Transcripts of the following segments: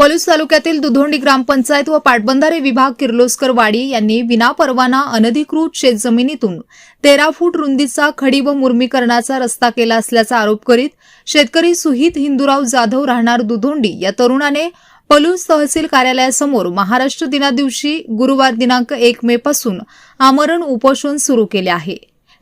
पलूस तालुक्यातील दुधोंडी ग्रामपंचायत व पाटबंधारे विभाग किर्लोस्कर वाडी यांनी विनापरवाना अनधिकृत शेतजमिनीतून तेरा फूट रुंदीचा खडी व मुर्मीकरणाचा रस्ता केला असल्याचा आरोप करीत शेतकरी सुहित हिंदूराव जाधव राहणार दुधोंडी या तरुणाने पलूस तहसील कार्यालयासमोर महाराष्ट्र दिनादिवशी गुरुवार दिनांक एक मे पासून आमरण उपोषण सुरू केले आहे.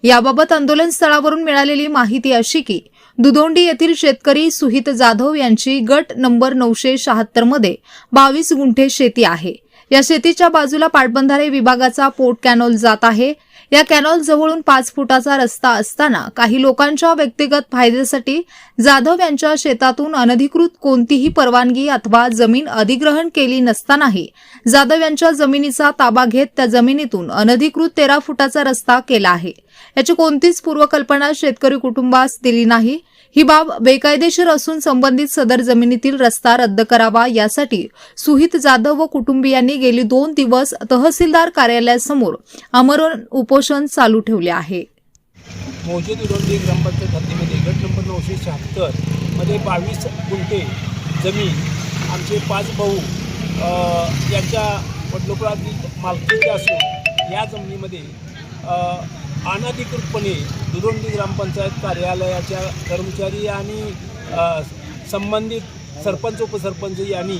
याबाबत आंदोलन स्थळावरून मिळालेली माहिती अशी की दुधोंडी येथील शेतकरी सुहित जाधव यांची गट नंबर नऊशे शहात्तरमध्ये बावीस गुंठे शेती आहे. या शेतीच्या बाजूला पाटबंधारे विभागाचा पोट कॅनॉल जात आहे. या कॅनॉल जवळून पाच फुटाचा रस्ता असताना काही लोकांच्या व्यक्तिगत फायद्यासाठी जाधव यांच्या शेतातून अनधिकृत कोणतीही परवानगी अथवा जमीन अधिग्रहण केली नसतानाही जाधव यांच्या जमिनीचा ताबा घेत त्या जमिनीतून अनधिकृत तेरा फुटाचा रस्ता केला आहे. याची कोणतीच पूर्वकल्पना शेतकरी कुटुंबास दिली नाही. ही बाब बेकायदेशीर असून संबंधित सदर जमिनीतील रस्ता रद्द करावा यासाठी सुहित जाधव व कुटुंबियांनी गेली दोन दिवस तहसीलदार कार्यालयासमोर आमरण उपोषण चालू ठेवले आहे. मौजे दुरोंडी ग्रामपंचायत हद्दीमध्ये गट नंबर नऊशे शहात्तरमध्ये बावीस गुंठे जमीन आमचे पाच भाऊ यांच्या वडलोकरातील मालकीचे असून या जमिनीमध्ये अनधिकृतपणे दुरुंडी ग्रामपंचायत कार्यालयाच्या कर्मचारी आणि संबंधित सरपंच उपसरपंच यांनी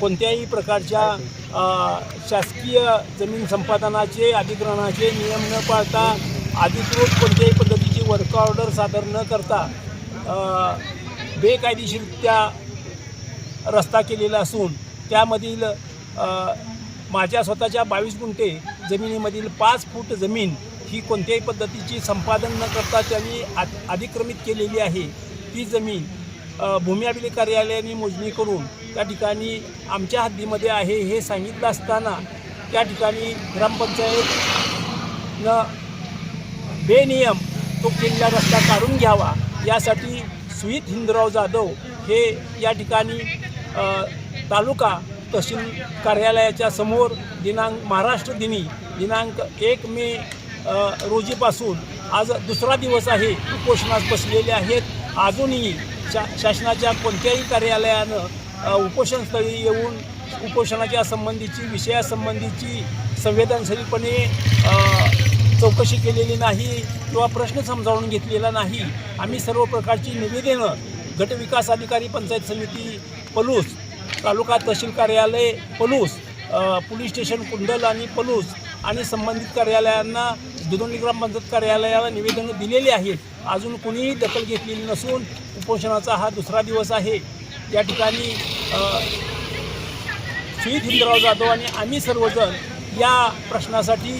कोणत्याही प्रकारच्या शासकीय जमीन संपादनाचे अधिग्रहणाचे नियम न पाळता अधिकृत कोणत्याही पद्धतीची वर्क ऑर्डर सादर न करता बेकायदेशीररित्या रस्ता केलेला असून त्यामधील माझ्या स्वतःच्या बावीस गुंठे जमिनीमधील पाच फूट जमीन ही कोणत्याही पद्धतीची संपादन न करता त्यांनी आ अधिक्रमित केलेली आहे. ती जमीन भूमी अभिलेख कार्यालयाने मोजणी करून त्या ठिकाणी आमच्या हद्दीमध्ये आहे हे सांगितलं असताना त्या ठिकाणी ग्रामपंचायत न बेनियम तो केलेला रस्ता काढून घ्यावा. यासाठी सुईत हिंदराव जाधव हे या ठिकाणी तालुका तहसील कार्यालयाच्या समोर दिनांक महाराष्ट्र दिनी दिनांक एक मे रोजीपासून आज दुसरा दिवस आहे. उपोषणात बसलेले आहेत. अजूनही शा शासनाच्या कोणत्याही कार्यालयानं उपोषणस्थळी येऊन उपोषणाच्या संबंधीची विषयासंबंधीची संवेदनशीलपणे चौकशी केलेली नाही किंवा प्रश्न समजावून घेतलेला नाही. आम्ही सर्व प्रकारची निवेदनं गटविकास अधिकारी पंचायत समिती पलूस तालुका तहसील कार्यालय पलूस पोलीस स्टेशन कुंडल आणि पलूस आणि संबंधित कार्यालयांना दुधोंडी ग्रामपंचायत कार्यालयाला निवेदनं दिलेली आहेत. अजून कुणीही दखल घेतलेली नसून उपोषणाचा हा दुसरा दिवस आहे. या ठिकाणी शहीद हिंदराव जाधव आणि आम्ही सर्वजण या प्रश्नासाठी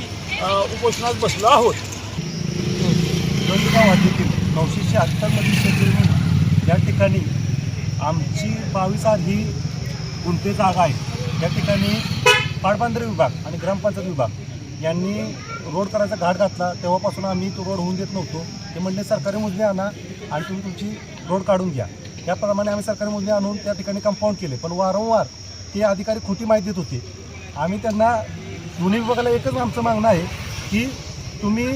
उपोषणात बसलो आहोत. दोंडगाव हद्दीतील नऊशे शहात्तरमधील शेतकरी या ठिकाणी आमची बावीस ही गुंठे जागा आहे. या ठिकाणी पाटबंधारे विभाग आणि ग्रामपंचायत विभाग यांनी रोड करायचा घाट घातला. तेव्हापासून आम्ही तो रोड होऊन देत नव्हतो. ते म्हणले सरकारी मोजणी आणा आणि तुम्ही तुमची रोड काढून घ्या. त्याप्रमाणे आम्ही सरकारी मोजणी आणून त्या ठिकाणी कंपाऊंड केले. पण वारंवार ते अधिकारी खोटी माहिती देत होते. आम्ही त्यांना दोन्ही विभागाला एकच आमचं मागणं आहे की तुम्ही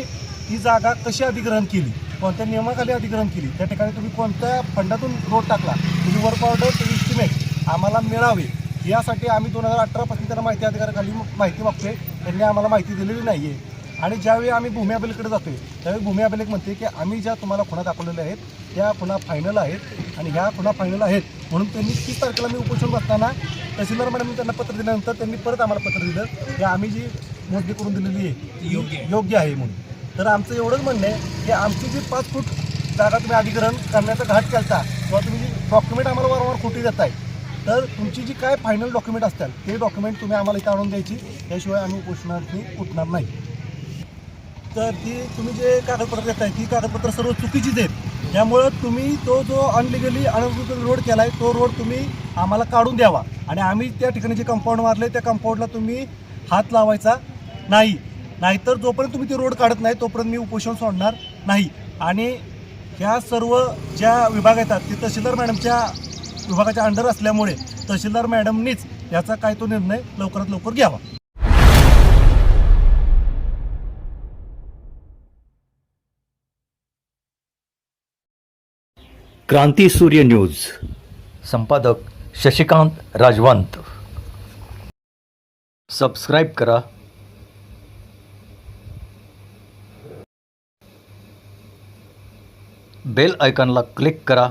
ही जागा कशी अधिग्रहण केली? कोणत्या नियमाखाली अधिग्रहण केली? त्या ठिकाणी तुम्ही कोणत्या फंडातून रोड टाकला? तुम्ही वर्क ऑर्डर तुम्ही इस्टिमेट आम्हाला मिळावे. यासाठी आम्ही दोन हजार अठरापासून त्यांना माहिती अधिकाराखाली माहिती मागतोय. त्यांनी आम्हाला माहिती दिलेली नाही आहे आणि ज्यावेळी आम्ही भूमी अभिलेखकडे जातोय त्यावेळी भूमी अभिलेख म्हणते की आम्ही ज्या तुम्हाला खुणा दाखवलेल्या आहेत त्या खुणा फायनल आहेत आणि ह्या खुणा फायनल आहेत. म्हणून त्यांनी तीस तारखेला मी उपोषण बसताना तहसीलदार मॅडम त्यांना पत्र दिल्यानंतर त्यांनी परत आम्हाला पत्र दिलं की आम्ही जी मोजणी करून दिलेली आहे ती योग्य. योग्य आहे म्हणून. तर आमचं एवढंच म्हणणं आहे की आमची जी पाच फूट जागा तुम्ही अधिग्रहण करण्याचा घाट केलता किंवा तुम्ही जी डॉक्युमेंट आम्हाला वारंवार खोटी देताय तर तुमची जी काय फायनल डॉक्युमेंट असतात ते डॉक्युमेंट तुम्ही आम्हाला इथं आणून द्यायची. त्याशिवाय आम्ही उपोषणार्थी उठणार नाही. तर ती तुम्ही जे कागदपत्र देताय ती कागदपत्र सर्व चुकीचीच आहेत. त्यामुळं तुम्ही तो जो अनलिगली अनधिकृत रोड केला आहे तो रोड तुम्ही आम्हाला काढून द्यावा. आणि आम्ही त्या ठिकाणी जे कंपाऊंड मारले त्या कंपाऊंडला तुम्ही हात लावायचा नाही. नाहीतर जोपर्यंत तुम्ही ते रोड काढत नाही तोपर्यंत मी उपोषण सोडणार नाही. आणि ह्या सर्व ज्या विभाग येतात ते तहसीलदार मॅडमच्या विभागाच्या अंडर असल्यामुळे तहसीलदार मॅडमनीच याचा काय तो निर्णय लवकरात लवकर घ्यावा. क्रांती सूर्य न्यूज. संपादक शशिकांत राजवंत. सबस्क्राईब करा. बेल आयकॉनला क्लिक करा.